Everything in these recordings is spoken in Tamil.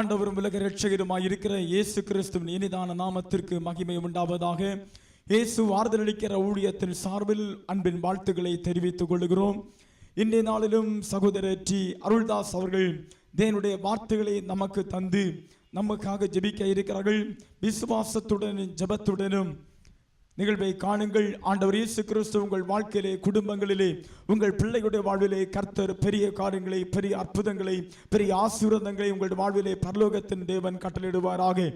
ஆண்டவரும் உலக ரட்சகருமாய் இருக்கிற இயேசு கிறிஸ்துவின் இனிதான நாமத்திற்கு மகிமை உண்டாவதாக. இயேசு ஆறுதலளிக்கிற ஊழியத்தின் சார்பில் அன்பின் வாழ்த்துக்களை தெரிவித்துக் கொள்கிறோம். இன்றைய நாளிலும் சகோதரர் டி. அருள்தாஸ் அவர்கள் தேவனுடைய வார்த்தைகளை நமக்கு தந்து நமக்காக ஜெபிக்க இருக்கிறார்கள். விசுவாசத்துடனும் ஜபத்துடனும் நிகழ்வை காணுங்கள். ஆண்டவர் இயேசு கிறிஸ்து உங்கள் வாழ்க்கையிலே குடும்பங்களிலே உங்கள் பிள்ளைகளுடைய வாழ்விலே கர்த்தர் பெரிய காரியங்களை பெரிய அற்புதங்களை பெரிய ஆசீர்வாதங்களை உங்கள் வாழ்விலே பரலோகத்தின் தேவன் கட்டளிடுவாராக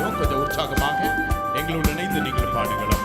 பாடுவோம் கொஞ்சம் உற்சாகமாக எங்களோடு இணைந்து நீங்கள் பாடுங்கள்.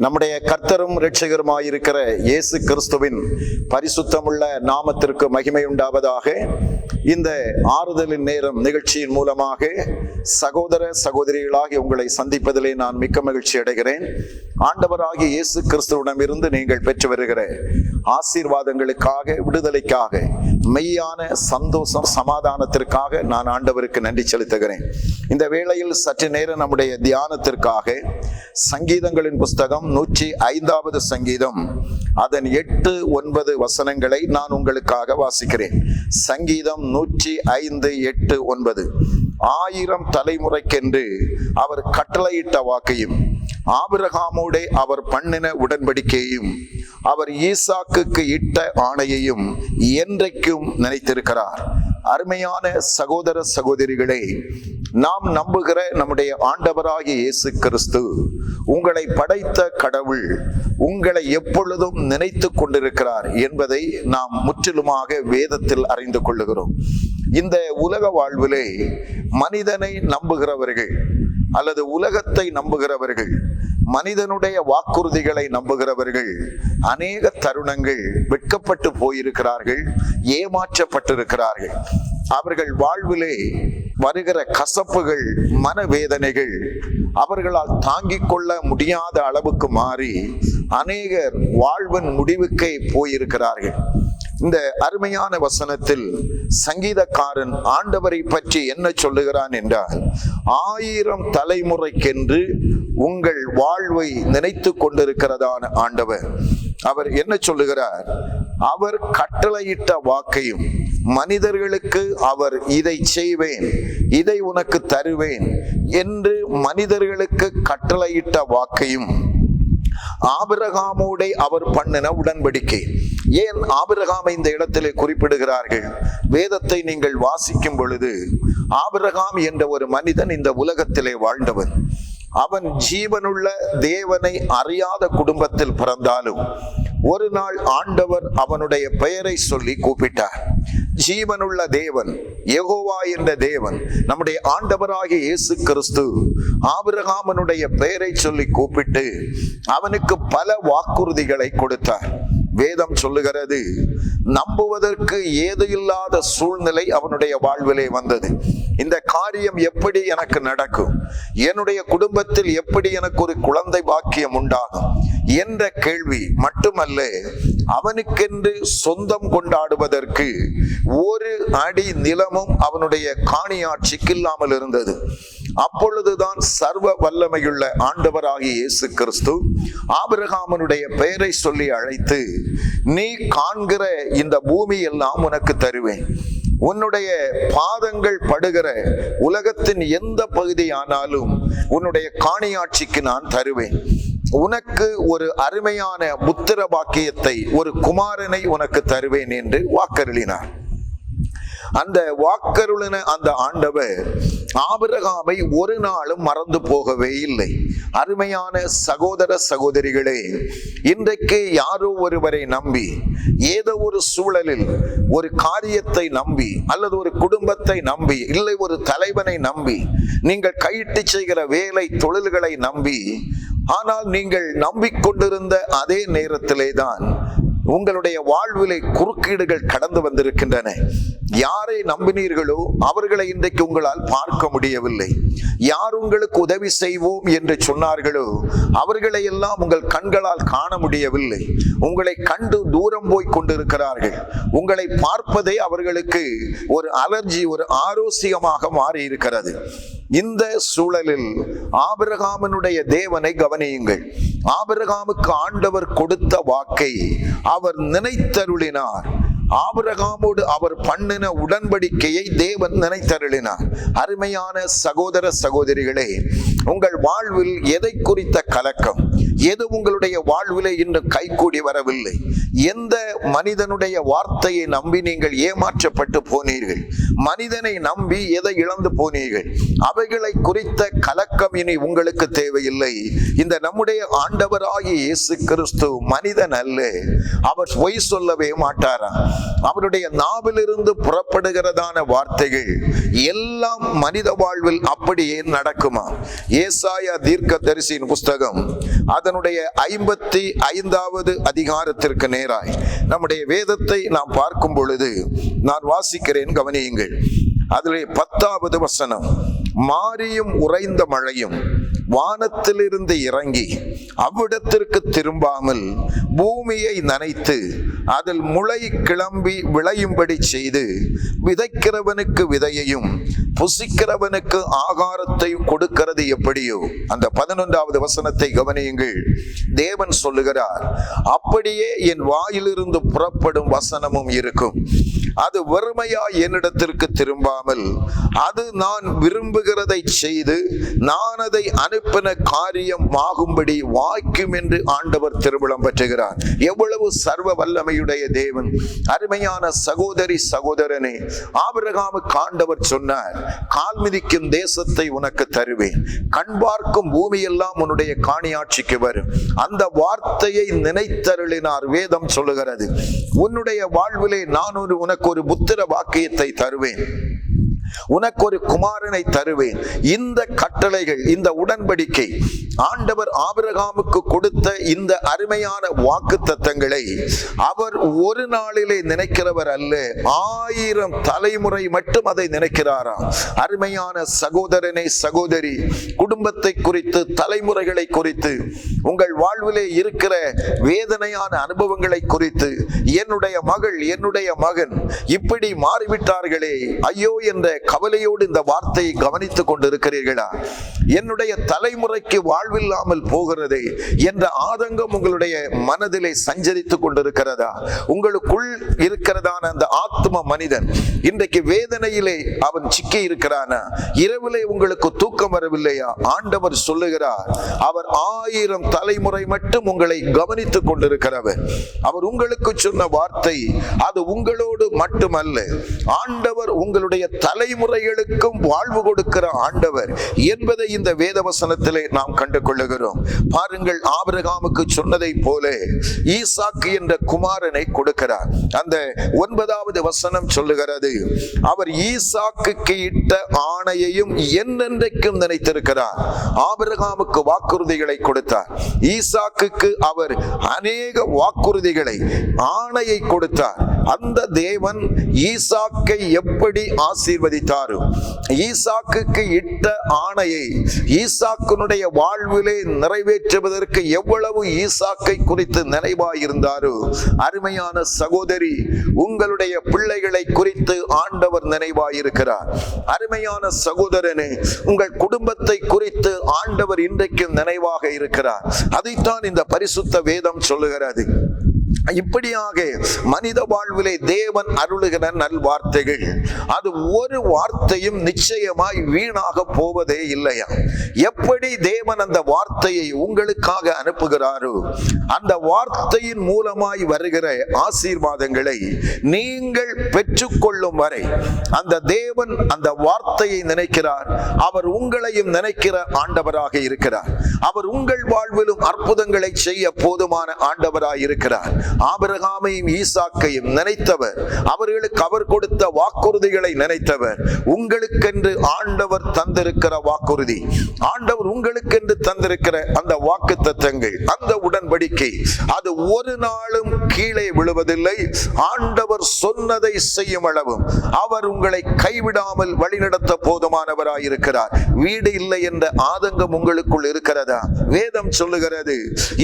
நம்முடைய கர்த்தரும் இரட்சகருமாய் இருக்கிற இயேசு கிறிஸ்துவின் பரிசுத்தமுள்ள நாமத்திற்கு மகிமை உண்டாவதாக இந்த ஆறுதலின் நேரம் நிகழ்ச்சியின் மூலமாக சகோதர சகோதரிகளாகி உங்களை சந்திப்பதிலே நான் மிக்க மகிழ்ச்சி அடைகிறேன். ஆண்டவராகிய இயேசு கிறிஸ்துவிடமிருந்து நீங்கள் பெற்று வருகிற ஆசீர்வாதங்களுக்காக விடுதலைக்காக மெய்யான சந்தோஷம் சமாதானத்திற்காக நான் ஆண்டவருக்கு நன்றி செலுத்துகிறேன். இந்த வேளையில் சற்று நேரம் நம்முடைய தியானத்திற்காக சங்கீதங்களின் புஸ்தகம் நூற்றி ஐந்தாவது சங்கீதம். அதன் எட்டு ஒன்பது வசனங்களை நான் உங்களுக்காக வாசிக்கிறேன். சங்கீதம் நூற்றி ஐந்து எட்டு ஒன்பது. ஆயிரம் தலைமுறைக்கென்று அவர் கட்டளையிட்ட வாக்கையும் ஆபிரகாமோடே அவர் பண்ணின உடன்படிக்கையும் அவர் ஈசாக்குக்கு இட்ட ஆணையையும் என்றைக்கும் நினைத்திருக்கிறார். அருமையான சகோதர சகோதரிகளே நாம் நம்புகிற நம்முடைய ஆண்டவராகிய இயேசு கிறிஸ்து உங்களை படைத்த கடவுள் உங்களை எப்பொழுதும் நினைத்து கொண்டிருக்கிறார் என்பதை நாம் முற்றிலுமாக வேதத்தில் அறிந்து கொள்ளுகிறோம். இந்த உலக வாழ்விலே மனிதனை நம்புகிறவர்கள் அல்லது உலகத்தை நம்புகிறவர்கள் மனிதனுடைய வாக்குறுதிகளை நம்புகிறவர்கள் அநேக தருணங்கள் வெட்கப்பட்டு போயிருக்கிறார்கள் ஏமாற்றப்பட்டிருக்கிறார்கள். அவர்கள் வாழ்விலே வருகிற கசப்புகள் மனவேதனைகள் அவர்களால் தாங்கிக் கொள்ள முடியாத அளவுக்கு மாறி அநேகர் வாழ்வின் முடிவுக்கே போயிருக்கிறார்கள். இந்த அருமையான வசனத்தில் சங்கீதக்காரன் ஆண்டவரை பற்றி என்ன சொல்லுகிறான் என்றால் ஆயிரம் தலைமுறைக்கென்று உங்கள் வாழ்வை நினைத்து கொண்டிருக்கிறதான ஆண்டவர். அவர் என்ன சொல்லுகிறார்? அவர் கட்டளையிட்ட வாக்கையும் மனிதர்களுக்கு அவர் இதை செய்வேன் இதை உனக்கு தருவேன் என்று மனிதர்களுக்கு கட்டளையிட்ட வாக்கையும் ஆபிரகாமோட அவர் பண்ணின உடன்படிக்கை. ஏன் ஆபிரகாமை இந்த இடத்திலே குறிப்பிடுகிறார்கள்? வேதத்தை நீங்கள் வாசிக்கும் பொழுது ஆபிரகாம் என்ற ஒரு மனிதன் இந்த உலகத்திலே வாழ்ந்தவன். அவன் ஜீவனுள்ள தேவனை அறியாத குடும்பத்தில் பிறந்தாலும் ஒரு நாள் ஆண்டவர் அவனுடைய பெயரை சொல்லி கூப்பிட்டார். ஜீவனுள்ள தேவன் எகோவா என்ற தேவன் நம்முடைய ஆண்டவராகிய இயேசு கிறிஸ்து ஆபிரகாமனுடைய பெயரை சொல்லி கூப்பிட்டு அவனுக்கு பல வாக்குறுதிகளை கொடுத்தார். வேதம் சொல்லுகிறது நம்புவதற்கு ஏது இல்லாத சூழ்நிலை அவனுடைய வாழ்விலே வந்தது. இந்த காரியம் எப்படி எனக்கு நடக்கும்? என்னுடைய குடும்பத்தில் எப்படி எனக்கு ஒரு குழந்தை பாக்கியம் உண்டாகும்? என்ற கேள்வி மட்டுமல்ல அவனுக்கென்று சொந்தம் கொண்டாடுவதற்கு ஒரு அடி நிலமும் அவனுடைய காணியாட்சிக்கு இல்லாமல் இருந்தது. அப்பொழுதுதான் சர்வ வல்லமையுள்ள ஆண்டவராகிய இயேசு கிறிஸ்து ஆபிரகாமனுடைய பெயரை சொல்லி அழைத்து நீ காண்கிற இந்த பூமி எல்லாம் உனக்கு தருவேன். உன்னுடைய பாதங்கள் படுகிற உலகத்தின் எந்த பகுதியானாலும் உன்னுடைய காணியாட்சிக்கு நான் தருவேன். உனக்கு ஒரு அருமையான புத்திர பாக்கியத்தை ஒரு குமாரனை உனக்கு தருவேன் என்று வாக்கருளினார் அந்த வாக்கருளின அந்த ஆண்டவர் ஆபிரகாமை ஒரு நாளும் மறந்து போகவே இல்லை. அருமையான சகோதர சகோதரிகளே இன்றைக்கு யாரோ ஒருவரை நம்பி ஏதோ ஒரு சூழலில் ஒரு காரியத்தை நம்பி அல்லது ஒரு குடும்பத்தை நம்பி இல்லை ஒரு தலைவனை நம்பி நீங்கள் கையிட்டு செய்கிற வேலை தொழில்களை நம்பி ஆனால் நீங்கள் நம்பிக்கொண்டிருந்த அதே நேரத்திலே தான் உங்களுடைய வாழ்விலை குறுக்கீடுகள் கடந்து வந்திருக்கின்றன. யாரை நம்பினீர்களோ அவர்களை இன்றைக்கு உங்களால் பார்க்க முடியவில்லை. யார் உங்களுக்கு உதவி செய்வோம் என்று சொன்னார்களோ அவர்களை எல்லாம் உங்கள் கண்களால் காண முடியவில்லை. உங்களை கண்டு தூரம் போய் கொண்டிருக்கிறார்கள். உங்களை பார்ப்பதே அவர்களுக்கு ஒரு அலர்ஜி ஒரு ஆரோசியமாக மாறி இருக்கிறது இந்த சூழலில் ஆபிரகாமனுடைய தேவனை கவனியுங்கள். ஆபிரகாமுக்கு ஆண்டவர் கொடுத்த வாக்கை அவர் நினைத்தருளினார். ஆபிரகாமோடு அவர் பண்ணின உடன்படிக்கையை தேவன் நினைத்தருளினார். அருமையான சகோதர சகோதரிகளே உங்கள் வாழ்வில் எதை குறித்த கலக்கம்? எது உங்களுடைய வாழ்விலே இன்று கைகூடி வரவில்லை? எந்த மனிதனுடைய வார்த்தையை நம்பி நீங்கள் ஏமாற்றப்பட்டு போனீர்கள்? மனிதனை நம்பி எதை இழந்து போனீர்கள்? அவைகளை குறித்த கலக்கம் இனி உங்களுக்கு தேவையில்லை. இந்த நம்முடைய ஆண்டவராகிய இயேசு கிறிஸ்து மனிதன் அல்ல. அவர் பொய் சொல்லவே மாட்டாரா? அவருடைய நாவிலிருந்து புறப்படுகிறதான வார்த்தைகள் எல்லாம் மனித வாழ்வில் அப்படியே நடக்குமா? ஏசாயா தீர்க்க தரிசியின் புஸ்தகம் அதனுடைய ஐம்பத்தி ஐந்தாவது அதிகாரத்திற்கு நேராய் நம்முடைய வேதத்தை நாம் பார்க்கும் பொழுது நான் வாசிக்கிறேன் கவனியுங்கள். அதிலே பத்தாவது வசனம் மாறியும் உறைந்த மழையும் வானத்திலிருந்து இறங்கி அவ்விடத்திற்கு திரும்பாமல் பூமியை நனைத்து அதில் முளை கிளம்பி விளையும்படி செய்து விதைக்கிறவனுக்கு விதையையும் புசிக்கிறவனுக்கு ஆகாரத்தை கொடுக்கிறது எப்படியோ? அந்த பதினொன்றாவது வசனத்தை கவனியுங்கள். தேவன் சொல்லுகிறார் அப்படியே என் வாயிலிருந்து புறப்படும் வசனமும் இருக்கும். அது வறுமையா என்னிடத்திற்கு திரும்பாமல் அது நான் விரும்புகிறதை செய்து நான் அதை அனுப்பின காரியம் ஆகும்படி வாய்க்கும் என்று ஆண்டவர் திருவிழம் பெற்றுகிறார். எவ்வளவு சர்வ வல்லமையுடைய தேவன் அருமையான சகோதரி சகோதரனே ஆபிரகாமுக்கு ஆண்டவர் சொன்னார் கால் மிதிக்கும் தேசத்தை உனக்கு தருவேன் கண் பார்க்கும் பூமியெல்லாம் உன்னுடைய காணியாட்சிக்கு வரும். அந்த வார்த்தையை நினைத்தருளினார் வேதம் சொல்லுகிறது. உன்னுடைய வாழ்விலே நான் ஒரு உனக்கு ஒரு புத்திர வாக்கியத்தை தருவேன். உனக்கு ஒரு குமாரனை தருவேன். இந்த கட்டளைகள் இந்த உடன்படிக்கை ஆண்டவர் ஆபிரகாமுக்கு கொடுத்த இந்த அருமையான வாக்கு தத்தங்களை அவர் ஒரு நாளிலே நினைக்கிறவர் அல்ல. ஆயிரம் தலைமுறை மட்டும் அதை நினைக்கிறாராம். அருமையான சகோதரனை சகோதரி குடும்பத்தை குறித்து தலைமுறைகளை குறித்து உங்கள் வாழ்விலே இருக்கிற வேதனையான அனுபவங்களை குறித்து என்னுடைய மகள் என்னுடைய மகன் இப்படி மாறிவிட்டார்களே ஐயோ என்ற கவலையோடு இந்த வார்த்தையை கவனித்துக் கொண்டிருக்கிறீர்களா? என்னுடைய தலைமுறைக்கு வாழ்வில்லாமல் போகிறதே என்ற ஆதங்கம் உங்களுடைய மனதிலே சஞ்சரித்துக் கொண்டிருக்கிறதா? உங்களுக்குள் இருக்கிறதான அந்த ஆத்ம மனிதன் இன்றைக்கு வேதனையிலே அவன் சிக்கி இருக்கிறானா? இரவிலே உங்களுக்கு தூக்கம் வரவில்லையா? ஆண்டவர் சொல்லுகிறார் அவர் ஆயிரம் தலைமுறை மட்டும் உங்களை கவனித்துக் கொண்டிருக்கிறவர். அவர் உங்களுக்கு சொன்ன வார்த்தை அது உங்களோடு மட்டுமல்ல. ஆண்டவர் உங்களுடைய தலை தலைமுறைகளுக்கும் வாழ்வு கொடுக்கிற ஆண்டவர் என்பதை இந்த வேத வசனத்திலே நாம் கண்டு கொள்ளுகிறோம் பாருங்கள் ஆபிரகாமுக்கு சொன்னதை போல ஈசாக்கு என்ற குமாரனை கொடுக்கிறார். அந்த ஒன்பதாவது வசனம் சொல்லுகிறது அவர் ஈசாக்கு இட்ட ஆணையையும் என்னென்றைக்கும் நினைத்திருக்கிறார். ஆபிரகாமுக்கு வாக்குறுதிகளை கொடுத்தார். ஈசாக்கு அவர் அநேக வாக்குறுதிகளை ஆணையை கொடுத்தார். அந்த தேவன் ஈசாக்கை எப்படி ஆசீர்வதித்தார் ஈசாக்குக்கு இட்ட ஆணையை ஈசாக்கினுடைய வாழ்விலே நிறைவேற்றுவதற்கு எவ்வளவு ஈசாக்கை குறித்து நினைவாயிருந்தாரோ அருமையான சகோதரி உங்களுடைய பிள்ளைகளை குறித்து ஆண்டவர் நினைவாயிருக்கிறார். அருமையான சகோதரனே உங்கள் குடும்பத்தை குறித்து ஆண்டவர் இன்றைக்கும் நினைவாக இருக்கிறார். அதைத்தான் இந்த பரிசுத்த வேதம் சொல்லுகிறது. இப்படியாக மனித வாழ்விலே தேவன் அருளுகிற நல்வார்த்தைகள் அது ஒரு வார்த்தையும் நிச்சயமாய் வீணாக போவதே இல்லையா? எப்படி தேவன் அந்த வார்த்தையை உங்களுக்காக அனுப்புகிறாரோ அந்த வார்த்தையின் மூலமாய் வருகிற ஆசீர்வாதங்களை நீங்கள் பெற்றுக்கொள்ளும் வரை அந்த தேவன் அந்த வார்த்தையை நினைக்கிறார். அவர் உங்களையும் நினைக்கிற ஆண்டவராக இருக்கிறார். அவர் உங்கள் வாழ்விலும் அற்புதங்களை செய்ய போதுமான ஆண்டவராய் இருக்கிறார். ஆபிரகாமையும் ஈசாக்கையும் நினைத்தவர். அவர்களுக்கு அவர் கொடுத்த வாக்குறுதிகளை நினைத்தவர். உங்களுக்கென்று ஆண்டவர் தந்திருக்கிற வாக்குறுதி. ஆண்டவர் உங்களுக்கென்று தந்திருக்கிற அந்த வாக்கு தத்தங்கள் அந்த உடன்படிக்கை அது ஒரு நாளும் கீழே விழுவதில்லை. ஆண்டவர் சொன்னதை செய்யும் அளவும் அவர் உங்களை கைவிடாமல் வழிநடத்த போதுமானவராய் இருக்கிறார் வீடு இல்லை என்ற ஆதங்கம் உங்களுக்குள் இருக்கிறதா? வேதம் சொல்லுகிறது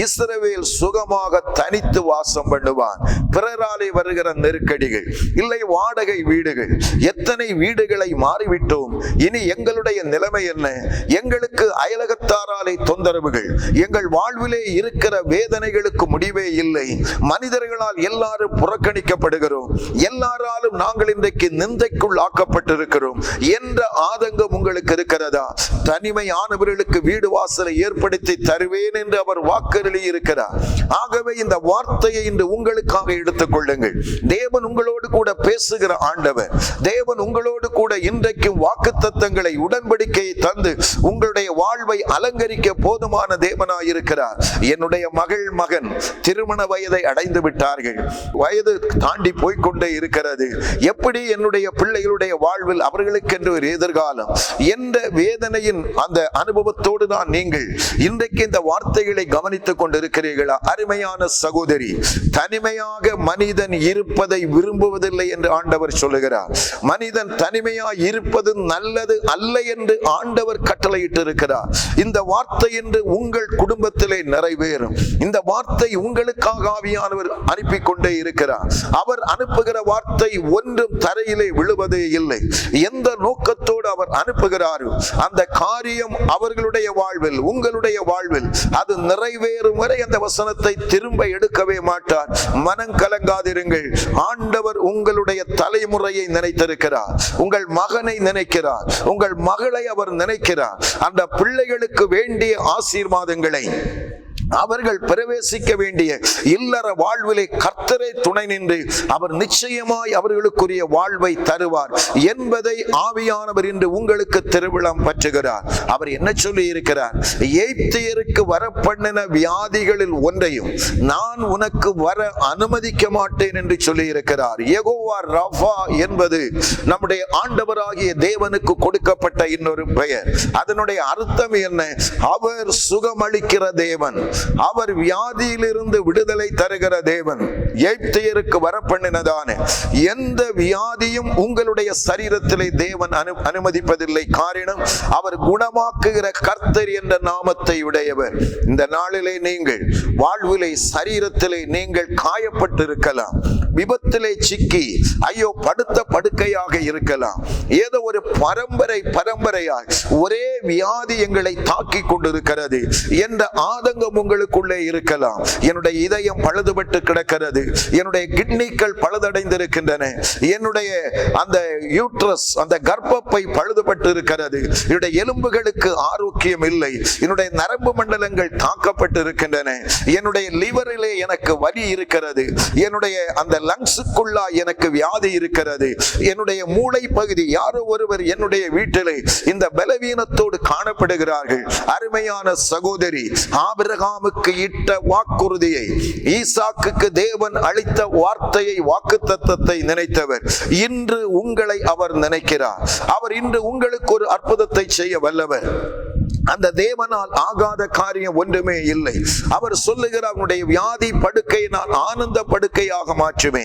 இஸ்ரவேல் சுகமாக தனித்து வாசம் பண்ணுவான். பிறராலே வருகிற நெருக்கடிகள் இல்லை வாடகை வீடுகள் எத்தனை வீடுகளை மாறிவிட்டோம். இனி எங்களுடைய நிலைமை என்ன? எங்களுக்கு அயலகத்தாராலே தொந்தரவுகள் எங்கள் வாழ்விலே இருக்கிற வேதனைகளுக்கு முடிவே இல்லை. மனிதர்களால் எல்லாரும் புறக்கணிக்கப்படுகிறோம். எல்லாராலும் நாங்கள் இன்றைக்கு நிந்தைக்குள் ஆக்கப்பட்டிருக்கிறோம். என்ற ஆதங்கம் உங்களுக்கு இருக்கிறதா? தனிமையானவர்களுக்கு வீடு வாசலை ஏற்படுத்தி தருவேன் என்று அவர் வாக்குறுதி இருக்கிறார். ஆகவே இந்த வார்த்தையை இன்று உங்களுக்காக எடுத்துக் கொள்ளுங்கள். தேவன் உங்களோடு கூட பேசுகிற ஆண்டவர் தேவன் உங்களோடு கூட இன்றைக்கும் வாக்கு தத்தங்களை உடன்படிக்கையை தந்து உங்களுடைய வாழ்வை அலங்கரிக்க போதுமான தேவனாய் இருக்கிறார் என்னுடைய மகள் மகன் திருமண வயதை அடைந்து விட்டார்கள். வயது தாண்டி போய்க்கொண்டே இருக்கிறது. எப்படி என்னுடைய பிள்ளைகளுடைய வாழ்வில் அவர்களுக்கென்று ஒரு எதிர்காலம்? என்ற வேதனையின் அந்த அனுபவத்தோடு தான் நீங்கள் இன்றைக்கு இந்த வார்த்தைகளை கவனித்துக் கொண்டிருக்கிறீர்களா? அருமையான சகோதரி தனிமையாக மனிதன் இருப்பதை விரும்புவதில்லை என்று ஆண்டவர் சொல்லுகிறார். மனிதன் தனிமையாய் இருப்பது நல்லது அல்ல என்று ஆண்டவர் கட்டளையிட்டு இருக்கிறார் இந்த வார்த்தை என்று உங்கள் குடும்பத்திலே நிறைவேறும். இந்த வார்த்தை உங்களுக்காக ஆவியானவர் அனுப்பி கொண்டே இருக்கிறார். அவர் அனுப்புகிற வார்த்தை ஒன்றும் தரையிலே விழுவதே இல்லை. எந்த நோக்கத்தோடு அவர் அனுப்புகிறாரோ அந்த காரியம் அவர்களுடைய வாழ்வில் உங்களுடைய வாழ்வில் அது நிறைவேறும் வரை அந்த வசனத்தை திரும்ப எடுக்கவே மாட்டார். மாட்டார் மனம் கலங்காதிருங்கள். ஆண்டவர் உங்களுடைய தலைமுறையை நினைத்திருக்கிறார். உங்கள் மகனை நினைக்கிறார். உங்கள் மகளை அவர் நினைக்கிறார். அந்த பிள்ளைகளுக்கு வேண்டிய ஆசீர்வாதங்களை அவர்கள் பிரவேசிக்க வேண்டிய இல்லற வாழ்விலே கர்த்தரை துணை நின்று அவர் நிச்சயமாய் அவர்களுக்குரிய வாழ்வை தருவார் என்பதை ஆவியானவர் இன்று உங்களுக்கு திருவிழம் பற்றுகிறார். அவர் என்ன சொல்லி இருக்கிறார்? எய்ப்தியருக்கு வர வியாதிகளில் ஒன்றையும் நான் உனக்கு வர அனுமதிக்க மாட்டேன் என்று சொல்லி இருக்கிறார். எகோவா ரஃபா என்பது நம்முடைய ஆண்டவராகிய தேவனுக்கு கொடுக்கப்பட்ட இன்னொரு பெயர். அதனுடைய அர்த்தம் என்ன? அவர் சுகமளிக்கிற தேவன். அவர் வியாதியிலிருந்து விடுதலை தருகிற தேவன் எய்ப்தியருக்கு வரப்பண்ணினதான எந்த வியாதியும் உங்களுடைய சரீரத்திலே தேவன் அனு அனுமதிப்பதில்லை. காரணம் அவர் குணமாக்குகிற கர்த்தர் என்ற நாமத்தை உடையவர். இந்த நாளிலே நீங்கள் வாழ்விலை சரீரத்திலே நீங்கள் காயப்பட்டிருக்கலாம். விபத்திலே சிக்கி ஐயோ படுத்த படுக்கையாக இருக்கலாம். ஏதோ ஒரு பரம்பரை பரம்பரையாய் ஒரே வியாதி எங்களை தாக்கி கொண்டிருக்கிறது என்ற ஆதங்கம் உங்களுக்குள்ளே இருக்கலாம். என்னுடைய இதயம் பழுதுபட்டு கிடக்கிறது. என்னுடைய கிட்னிக்கள் பழுதடைந்திருக்கின்றன. என்னுடைய அந்த யூட்ரஸ் அந்த கர்ப்பப்பை பழுதுபட்டு இருக்கிறது என்னுடைய எலும்புகளுக்கு ஆரோக்கியம் இல்லை. என்னுடைய நரம்பு மண்டலங்கள் தாக்கப்பட்டு இருக்கின்றன என்னுடைய லிவரிலே எனக்கு வலி இருக்கிறது. என்னுடைய அந்த லங்ஸுக்குள்ளா எனக்கு வியாதி இருக்கிறது. என்னுடைய மூளை பகுதி யாரோ ஒருவர் என்னுடைய வீட்டிலே இந்த பலவீனத்தோடு காணப்படுகிறார்கள். அருமையான சகோதரி ஆபிரகாமுக்கு இட்ட வாக்குறுதியை ஈசாக்குக்கு தேவன் அளித்த வார்த்தையை வாக்குத்தத்தத்தை நினைத்தவர். இன்று உங்களை அவர் நினைக்கிறார். அவர் இன்று உங்களுக்கு ஒரு அற்புதத்தை செய்ய வல்லவர். அந்த தேவனால் ஆகாத காரியம் ஒன்றுமே இல்லை. அவர் சொல்லுகிறார் உன்னுடைய வியாதி படுக்கையை நான் ஆனந்த படுக்கையாக மாற்றுவேன்.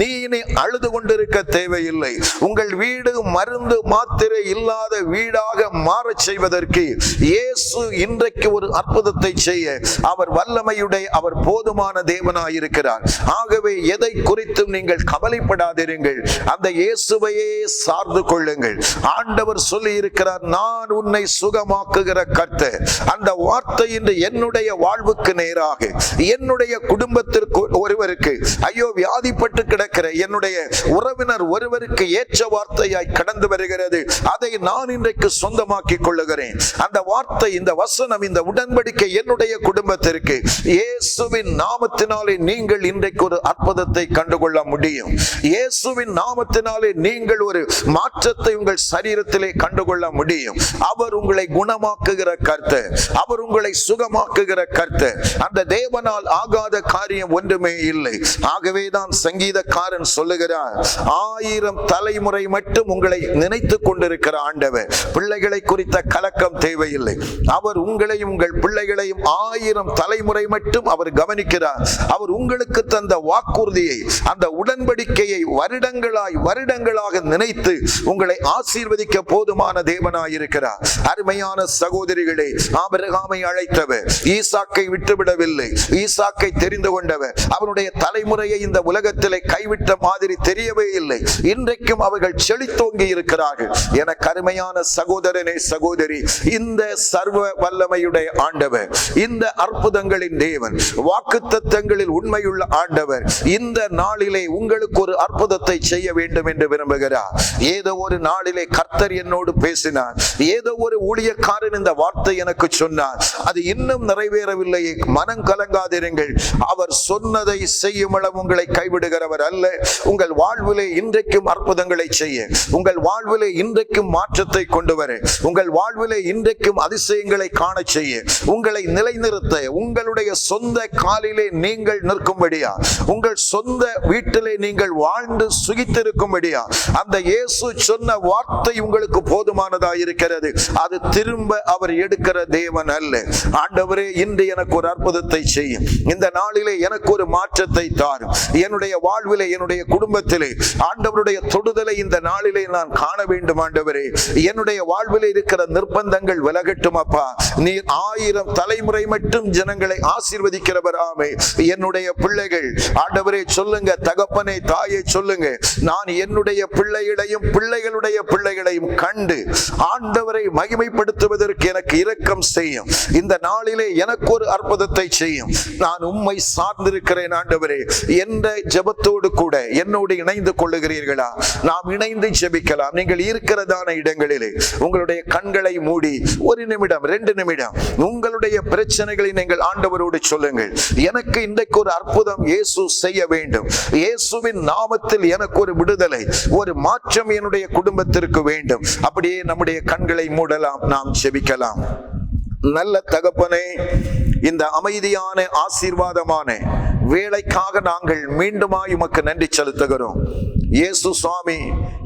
நீ இனி அழுது கொண்டிருக்க தேவையில்லை. உங்கள் வீடு மருந்து மாத்திரை இல்லாத வீடாக மாறச் செய்வதற்கு இயேசு இன்றைக்கு ஒரு அற்புதத்தை செய்ய அவர் வல்லமையுடைய அவர் போதுமான தேவனாயிருக்கிறார். ஆகவே எதை குறித்தும் நீங்கள் கவலைப்படாதிருங்கள். அந்த இயேசுவையே சார்ந்து கொள்ளுங்கள். ஆண்டவர் சொல்லி இருக்கிறார் நான் உன்னை சுகமாக்குகிற கர்த்த அந்த வார்த்தை இன்று என்னுடைய வாழ்வுக்கு நேராக என்னுடைய குடும்பத்திற்கு ஒருவருக்கு ஐயோ பாதிப்பட்டு கிடக்கிற என்னுடைய உறவினர் ஒருவருக்கு ஏற்ற வார்த்தையாய் கடந்து வருகிறது. அதை நான் இன்றைக்கு சொந்தமாக்கி கொள்ளுகிறேன். அந்த வார்த்தை இந்த வசனம் இந்த உடன்படிக்கை என்னுடைய குடும்பத்திற்கு இயேசுவின் நாமத்தினாலே நீங்கள் இன்றைக்கு ஒரு அற்புதத்தை கண்டுகொள்ள முடியும். இயேசுவின் நாமத்தினாலே நீங்கள் ஒரு மாற்றத்தை உங்கள் சரீரத்திலே கண்டுகொள்ள முடியும். அவர் உங்களை குணமாக்குகிற கருத்து அவர் உங்களை சுகமாக்குகிற கருத்து அந்த தேவனால் ஆகாத காரியம் ஒன்றுமே இல்லை. ஆகவே தான் சங்கீதக்காரன் சொல்லுகிறார் ஆயிரம் தலைமுறை மட்டும் உங்களை நினைத்து கொண்டிருக்கிற ஆண்டவர். பிள்ளைகளை குறித்த கலக்கம் தேவையில்லை. அவர் உங்களையும் உங்கள் பிள்ளைகளையும் ஆயிரம் தலைமுறை மட்டும் அவர் கவனிக்கிறார். அவர் உங்களுக்கு தந்த வாக்குறுதியை அந்த உடன்படிக்கையை வருடங்களாய் வருடங்களாக நினைத்து உங்களை ஆசீர்வதிக்க போதுமான தேவனாயிருக்கிறார் அருமையான சகோதரிகளே ஆபிரகாமை அழைத்தவர். ஈசாக்கை விட்டுவிடவில்லை. ஈசாக்கை தெரிந்து கொண்டவர். அவனுடைய தலைமுறையை இந்த உலக உலகத்திலே கைவிட்ட மாதிரி தெரியவே இல்லை. இன்றைக்கும் அவர்கள் செழித்தோங்கி இருக்கிறார்கள். என கருமையான சகோதரனே சகோதரி இந்த சர்வ வல்லமையுடைய ஆண்டவர் இந்த அற்புதங்களின் தேவன் வாக்கு தத்தங்களில் உண்மையுள்ள ஆண்டவர் இந்த நாளிலே உங்களுக்கு ஒரு அற்புதத்தை செய்ய வேண்டும் என்று விரும்புகிறார். ஏதோ ஒரு நாளிலே கர்த்தர் என்னோடு பேசினார். ஏதோ ஒரு ஊழியக்காரன் இந்த வார்த்தை எனக்கு சொன்னார். அது இன்னும் நிறைவேறவில்லை மனம் கலங்காதிருங்கள். அவர் சொன்னதை செய்யும் உங்களை உங்களை கைவிடுகிறவர் அல்ல உங்கள் வாழ்விலே இன்றைக்கும் அற்புதங்களை செய்ய. உங்கள் வாழ்விலே இன்றைக்கும் மாற்றத்தை கொண்டு வர. உங்கள் வாழ்விலே இன்றைக்கும் அதிசயங்களை காண செய்ய. உங்களை நிலைநிறுத்த. உங்களுடைய சொந்த காலிலே நீங்கள் நிற்கும்படியா? உங்கள் சொந்த வீட்டிலே நீங்கள் வாழ்ந்து சுகித்திருக்கும்படியா? அந்த இயேசு சொன்ன வார்த்தை உங்களுக்கு போதுமானதா இருக்கிறது. அது திரும்ப அவர் எடுக்கிற தேவன் அல்ல. ஆண்டவரே இன்று எனக்கு ஒரு அற்புதத்தை செய்யும். இந்த நாளிலே எனக்கு ஒரு மாற்றத்தை தாரும். என்னுடைய என்னுடைய வாழ்விலே என்னுடைய குடும்பத்திலே ஆண்டவருடைய தொடுதலை இந்த நாளிலே நான் காண வேண்டும் ஆண்டவரே. என்னுடைய வாழ்விலே இருக்கிற நிர்பந்தங்கள் விலகட்டும் அப்பா. நீர் ஆயிரம் தலைமுறை மட்டும் ஜனங்களை ஆசீர்வதிக்கிறவராமே என்னுடைய பிள்ளைகள் ஆண்டவரே சொல்லுங்க தகப்பனை தாயை சொல்லுங்க. நான் என்னுடைய பிள்ளைகளையும் பிள்ளைகளுடைய பிள்ளைகளையும் கண்டு ஆண்டவரை மகிமைப்படுத்துவதற்கு எனக்கு இரக்கம் செய்யும். இந்த நாளிலே எனக்கு ஒரு அற்புதத்தை செய்யும். நான் உம்மை சார்ந்திருக்கிறேன் ஆண்டவரே. என்ற ஜபத்தோடு கூட என்னோடு இணைந்து கொள்ளுகிறீர்களா? நாம் இணைந்து ஜெபிக்கலாம். நீங்கள் இருக்கிறதான இடங்களிலே உங்களுடைய கண்களை மூடி ஒரு நிமிடம் ரெண்டு நிமிடம் உங்களுடைய பிரச்சனைகளை நீங்கள் ஆண்டவரோடு சொல்லுங்கள். எனக்கு இன்றைக்கு ஒரு அற்புதம் இயேசு செய்ய வேண்டும். இயேசுவின் நாமத்தில் எனக்கு ஒரு விடுதலை ஒரு மாற்றம் என்னுடைய குடும்பத்திற்கு வேண்டும். அப்படியே நம்முடைய கண்களை மூடலாம் நாம் செபிக்கலாம் நல்ல தகப்பனே இந்த அமைதியான ஆசீர்வாதமான வேலைக்காக நாங்கள் மீண்டுமாய் உமக்கு நன்றி செலுத்துகிறோம். இயேசு சுவாமி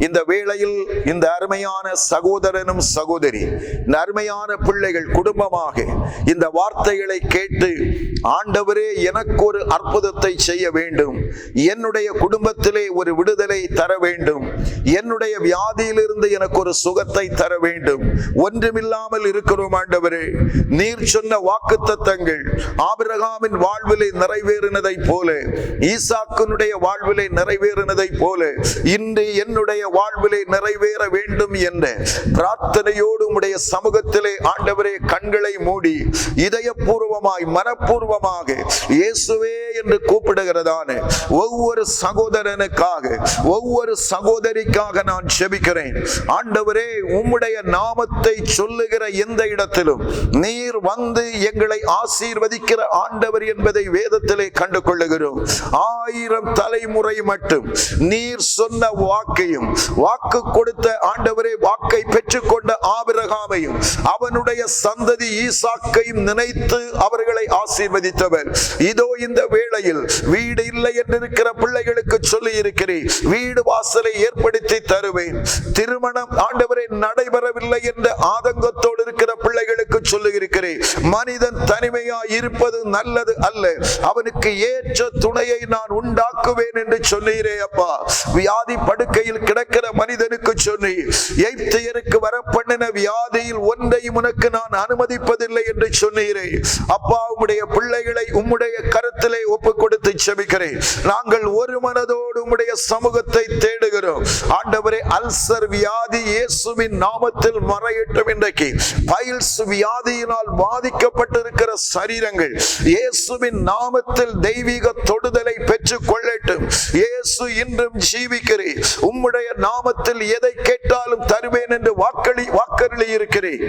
இந்த வேளையில் இந்த அருமையான சகோதரனும் சகோதரி இந்த அருமையான பிள்ளைகள் குடும்பமாக இந்த வார்த்தைகளை கேட்டு ஆண்டவரே எனக்கு ஒரு அற்புதத்தை செய்ய வேண்டும். என்னுடைய குடும்பத்திலே ஒரு விடுதலை தர வேண்டும். என்னுடைய வியாதியிலிருந்து எனக்கு ஒரு சுகத்தை தர வேண்டும். ஒன்றுமில்லாமல் இருக்கிறோம் ஆண்டவரே. நீர் சொன்ன வாக்கு தத்தங்கள் ஆபிரகாமின் வாழ்விலே நிறைவேறினதை போல ஈசாக்கினுடைய வாழ்விலை நிறைவேறினதை போல இன்று என்னுடைய வாழ்விலை நிறைவேற வேண்டும் என்ற பிரார்த்தனையோடு உடைய சமூகத்திலே ஆண்டவரே கண்களை மூடி இதயபூர்வமாய் மனப்பூர்வமாக இயேசுவே என்று கூப்பிடுகிறதான ஒவ்வொரு சகோதரனுக்காக ஒவ்வொரு சகோதரிக்காக நான் செபிக்கிறேன். ஆண்டவரே உம்முடைய நாமத்தை சொல்லுகிற எந்த இடத்திலும் நீர் வந்து எங்களை ஆசீர்வதிக்கிற ஆண்டவர் என்பதை வேதத்திலே கண்டு கொள்ளுகிறோம் ஆயிரம் தலைமுறை மட்டும் நீர் சொன்ன வாக்கையும் வாக்கு கொடுத்த ஆண்டவரே வாக்கை பெற்றுக்கொண்ட ஆபிரகாமையும் அவனுடைய சந்ததி ஈசாக்கையும் நினைத்து அவர்களை ஆசீர்வதித்தவர். இதோ இந்த வேளையில் வீடு இல்லை என்று இருக்கிற பிள்ளைகளுக்கு சொல்லி இருக்கிறேன் வீடு வாசலை ஏற்படுத்தி தருவேன். திருமணம் ஆண்டவரை நடைபெறவில்லை என்ற ஆதங்கத்தோடு இருக்கிற பிள்ளைகளுக்கு சொல்லி இருக்கிறேன் மனிதன் தனிமையா இருப்பது நல்லது அல்ல. அவனுக்கு ஏற்ற துணையை நான் உண்டாக்குவேன் என்று சொன்னீரே அப்பா. வியாதி படுக்கையில் கிடக்கிற மனிதனுக்கு சொன்னி எய்ப்தியருக்கு வர வியாதியில் ஒன்றையும் உனக்கு நான் அனுமதிப்பதில்லை என்று சொன்னீரே. அப்பா உம்முடைய பிள்ளைகளை உம்முடைய கருத்திலே ஒப்பு கொடுத்து செபிக்கிறேன். நாங்கள் ஒரு மனதோடு உம்முடைய சமூகத்தை தேடுகிறோம். ஆண்டவரே அல்சர் வியாதி இயேசுவின் நாமத்தில் மறையட்டும் இன்றைக்கு. பைல்ஸ் வியாதியினால் பாதிக்கப்பட்டிருக்கிற சரீரங்கள் இயேசுவின் நாமத்தில் தெய்வ தெய்வீக தொடுதலை பெற்றுக் கொள்ளட்டும். இயேசு இன்றும் ஜீவிக்கிறேன். உம்முடைய நாமத்தில் எதை கேட்டாலும் தருவேன் என்று வாக்களி வாக்கருளி இருக்கிறேன்.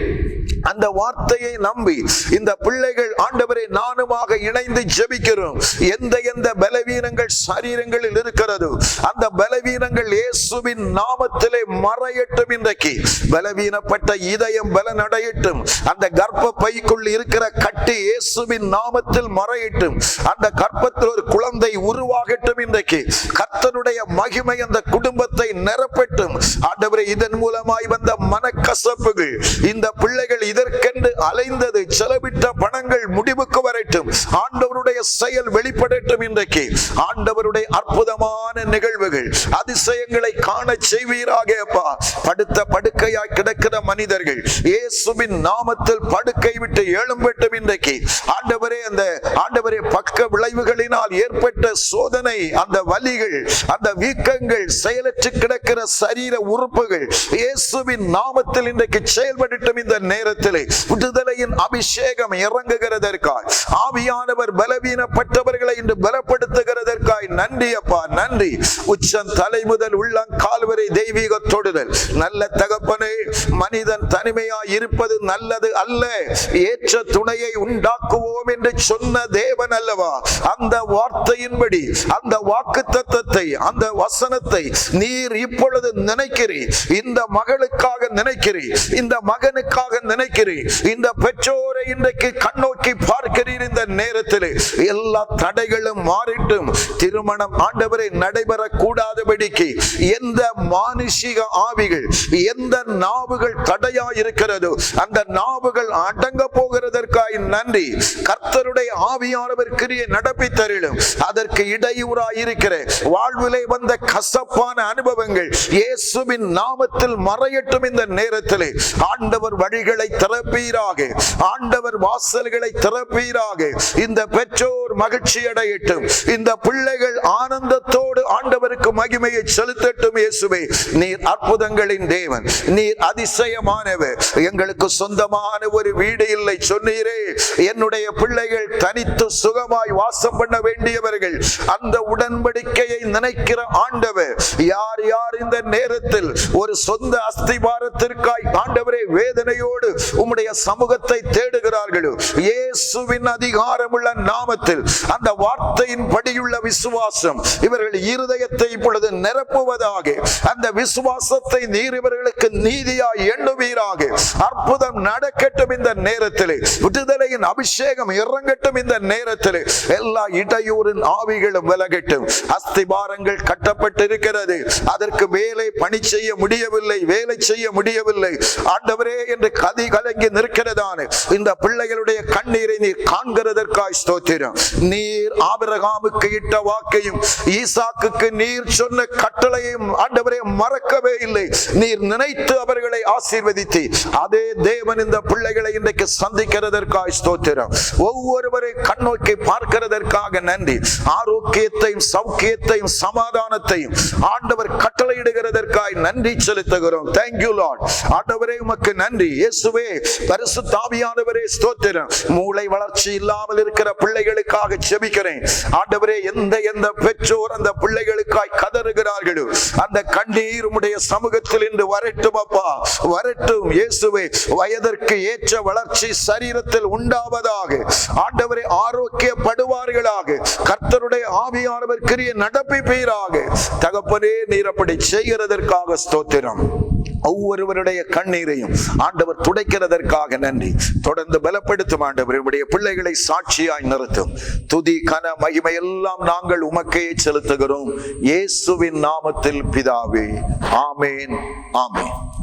அந்த வார்த்தையை நம்பி இந்த பிள்ளைகள் ஆண்டவரை நானுமாக இணைந்து ஜெபிக்கிறோம். எந்த எந்த பலவீனங்கள் சரீரங்களில் இருக்கிறது அந்த பலவீனங்கள் இயேசுவின் நாமத்திலே மறையட்டும் இன்றைக்கு. பலவீனப்பட்ட இதயம் பலனடையட்டும். அந்த கர்ப்ப பைக்குள் இருக்கிற கட்டி இயேசுவின் நாமத்தில் மறையட்டும். அந்த கர்ப்ப கர்ப்பத்தில் ஒரு குழந்தை உருவாகட்டும் இன்றைக்கு. கர்த்தனுடைய மகிமை அந்த குடும்பத்தை நிரப்பட்டும். ஆண்டவரே இதன் மூலமாய் வந்த மனக்கசப்புகள் இந்த பிள்ளைகள் இதற்கென்று அலைந்தது செலவிட்ட பணங்கள் முடிவுக்கு வரட்டும். ஆண்டவருடைய செயல் வெளிப்படட்டும் இன்றைக்கு. ஆண்டவருடைய அற்புதமான நிகழ்வுகள் அதிசயங்களை காண செய்வீராக அப்பா. படுத்த படுக்கையாய் கிடக்கிற மனிதர்கள் இயேசுவின் நாமத்தில் படுக்கை விட்டு எழும்பட்டும் இன்றைக்கு. ஆண்டவரே அந்த ஆண்டவரே பக்க விளைவு விளைவுகளினால் ஏற்பட்ட சோதனை அந்த வலிகள் அந்த வீக்கங்கள் செயலற்று கிடக்கிற சரீர உறுப்புகள் இயேசுவின் நாமத்தில் இன்றைக்கு செயல்படட்டும் இந்த நேரத்தில். விடுதலையின் அபிஷேகம் இறங்குகிறதற்காய் ஆவியானவர் பலவீனப்பட்டவர்களை இன்று பலப்படுத்துகிறதற்காய். நன்றி அப்பா நன்றி. உச்சம் தலை முதல் உள்ளம் கால்வரை தெய்வீக தொடுதல் நல்ல தகப்பனே மனிதன் தனிமையாய் இருப்பது நல்லது அல்ல. ஏற்ற துணையை உண்டாக்குவோம் என்று சொன்ன தேவன் அல்லவா? அந்த வார்த்தையின்படி அந்த வாக்கு தத்தத்தை அந்த வசனத்தை நீர் இப்பொழுது நினைக்கிறீர் இந்த மகளுக்காக நினைக்கிறீர் இந்த மகனுக்காக நினைக்கிறீர் இந்த பெற்றோரை இன்றைக்கு கண்ணோக்கி பார்க்கிறீர் இந்த நேரத்தில். எல்லா தடைகளும் மாறிட்டும். திருமணம் ஆண்டவரை நடைபெற கூடாதபடிக்கு எந்த மானுஷிக ஆவிகள் எந்த நாவுகள் தடையா இருக்கிறதோ அந்த நாவுகள் அடங்க போகிறதற்காய் நன்றி. கர்த்தருடைய ஆவியானவர் கிரியை நடப்பி தருளும் அதற்கு இடையூறாய் இருக்கிற வாழ்விலே வந்த கசப்பான அனுபவங்கள் இயேசுவின் நாமத்தில் மறையட்டும் இந்த நேரத்திலே. ஆண்டவர் வழிகளை திறப்பீராக. ஆண்டவர் வாசல்களை திறப்பீராக. இந்த பெற்றோர் மகிழ்ச்சி அடையட்டும் இந்த பிள்ளைகள் ஆனந்தத்தோடு ஆண்டவருக்கு மகிமையை செலுத்தட்டும் இயேசுவே. நீர் அற்புதங்களின் தேவன். நீர் அதிசயமானவர். எங்களுக்கு சொந்தமான ஒரு வீடு இல்லை சொன்னீரே. என்னுடைய பிள்ளைகள் தனித்து சுகமாய் வாசம் பண்ண வேண்டியவர்கள் அந்த உடன்படிக்கையை நினைக்கிற ஆண்டவர் யார் யார் இந்த நேரத்தில் ஒரு சொந்த அஸ்திபாரத்திற்காய் ஆண்டவரே வேதனையோடு உம்முடைய சமூகத்தை தேடுகிறார்களோ இயேசுவின் அதிகாரமுள்ள நாமத்தில் அந்த வார்த்தையின் படியுள்ள விசுவாசம் இவர்கள் இரு இருதயத்தை இப்பொழுது நிரப்புவதாக அந்த விசுவாசத்தை நீர் இவர்களுக்கு நீதியாய் எண்ணுவீராக. அற்புதம் நடக்கட்டும் இந்த நேரத்திலே. விடுதலையின் அபிஷேகம் இறங்கட்டும் இந்த நேரத்திலே. எல்லா இடையூரின் ஆவிகளும் விலகட்டும். அஸ்திபாரங்கள் கட்டப்பட்டிருக்கிறது. அதற்கு வேலை பணி செய்ய முடியவில்லை வேலை செய்ய முடியவில்லை. ஆண்டவரே என்று கதி கலங்கி நிற்கிறதான இந்த பிள்ளைகளுடைய கண்ணீரை நீர் காண்கிறதற்காய் ஸ்தோத்திரம். நீர் ஆபிரகாமுக்கு இட்ட வாக்கையும் ஈசாக்குக்கு நீர் சொன்ன கட்டளையும் ஆண்டவரே மறக்கவே இல்லை. நீர் நினைத்து அவர்களை ஆசீர்வதித்து அதே தேவன் இந்த பிள்ளைகளை இன்றைக்கு சந்திக்கிறதற்காய் ஸ்தோத்திரம். ஒவ்வொருவரை கண்ணோக்கி பார்க்கிறதற்காக நன்றி. ஆரோக்கியத்தையும் சௌக்கியத்தையும் சமாதானத்தையும் ஆண்டவர் கட்டளையிடுகிறதற்காய் நன்றி செலுத்துகிறோம். தேங்க்யூ லார்ட் ஆண்டவரே உமக்கு நன்றி. இயேசுவே பரிசு தாவியானவரே ஸ்தோத்திரம். மூளை வளர்ச்சி இல்லாமல் இருக்கிற பிள்ளைகளுக்காக செபிக்கிறேன். ஆண்டவரே எந்த எந்த பெற்றோர் அந்த பிள்ளை பிள்ளைகளுக்காய் கதறுகிறார்களோ அந்த கண்ணீர் உடைய சமூகத்தில் இன்று வரட்டும் அப்பா வரட்டும் இயேசுவே. வயதிற்கு ஏற்ற வளர்ச்சி சரீரத்தில் உண்டாவதாக ஆண்டவரை ஆரோக்கியப்படுவார்களாக கர்த்தருடைய ஆவியானவர் கிரிய நடப்பிப்பீராக தகப்பனே நீர் அப்படி செய்கிறதற்காக ஸ்தோத்திரம். ஒவ்வொருவருடைய கண்ணீரையும் ஆண்டவர் துடைக்கிறதற்காக நன்றி. தொடர்ந்து பலப்படுத்தும் ஆண்டவர் உடைய பிள்ளைகளை சாட்சியாய் நிறுத்தும். துதி கன மகிமை எல்லாம் நாங்கள் உமக்கே செலுத்துகிறோம். இயேசுவின் நாமத்தில் பிதாவே. ஆமேன் ஆமேன்.